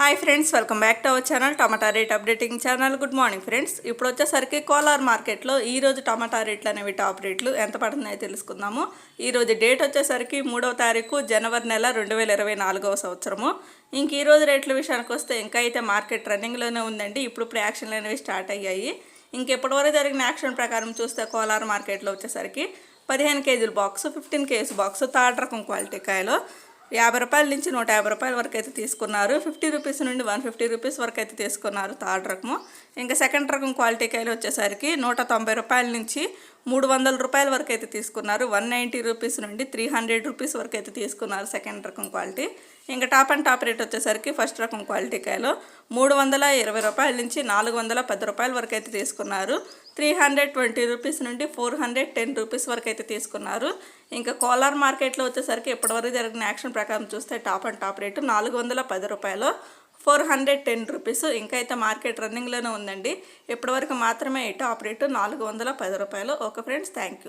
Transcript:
Hi friends welcome back to our channel tomato rate updating channel good morning friends ఇప్పుడు వచ్చేసరికి కోలార్ మార్కెట్లో ఈరోజు టమాటా రేట్లు అనేవి టాప్ రేట్లు. ఎంత పడుతున్నాయో తెలుసుకుందాము. ఈరోజు డేట్ వచ్చేసరికి మూడవ తారీఖు జనవరి నెల రెండు వేల ఇరవై నాలుగవ సంవత్సరము. ఇంక ఈరోజు రేట్ల విషయానికి వస్తే ఇంకా అయితే మార్కెట్ రన్నింగ్లోనే ఉందండి. ఇప్పుడు ఇప్పుడు యాక్షన్లు అనేవి స్టార్ట్ అయ్యాయి. ఇంకెప్పటివరకు జరిగిన యాక్షన్ ప్రకారం చూస్తే కోలార్ మార్కెట్లో వచ్చేసరికి పదిహేను కేజీల box fifteen KG box third రకం క్వాలిటీ కాయలు. యాభై రూపాయల నుంచి నూట యాభై రూపాయల వరకు అయితే తీసుకున్నారు. ఫిఫ్టీ రూపీస్ నుండి వన్ ఫిఫ్టీ రూపీస్ వరకు అయితే తీసుకున్నారు థర్డ్ రకము. ఇంకా సెకండ్ రకం క్వాలిటీ కాయలు వచ్చేసరికి నూట తొంభై రూపాయల నుంచి మూడు వందల రూపాయల వరకు అయితే తీసుకున్నారు. వన్ నైంటీ రూపీస్ నుండి త్రీ హండ్రెడ్ రూపీస్ వరకు అయితే తీసుకున్నారు సెకండ్ రకం క్వాలిటీ. ఇంకా టాప్ అండ్ టాప్ రేట్ వచ్చేసరికి ఫస్ట్ రకం క్వాలిటీ కాయలో మూడు వందల ఇరవై రూపాయల నుంచి నాలుగు వందల పది రూపాయల వరకు అయితే తీసుకున్నారు. త్రీ హండ్రెడ్ ట్వంటీ రూపీస్ నుండి ఫోర్ హండ్రెడ్ టెన్ రూపీస్ వరకు అయితే తీసుకున్నారు. ఇంకా కోలార్ మార్కెట్లో వచ్చేసరికి ఇప్పటివరకు జరిగిన యాక్షన్ ప్రకారం చూస్తే టాప్ అండ్ టాప్ రేటు నాలుగు వందల పది రూపాయలు. Four hundred ten rupees. ఇంకా అయితే మార్కెట్ రన్నింగ్లోనే ఉందండి. ఇప్పటివరకు మాత్రమే ఈ టాప్ రేటు నాలుగు వందల పది రూపాయలు. Okay friends thank you.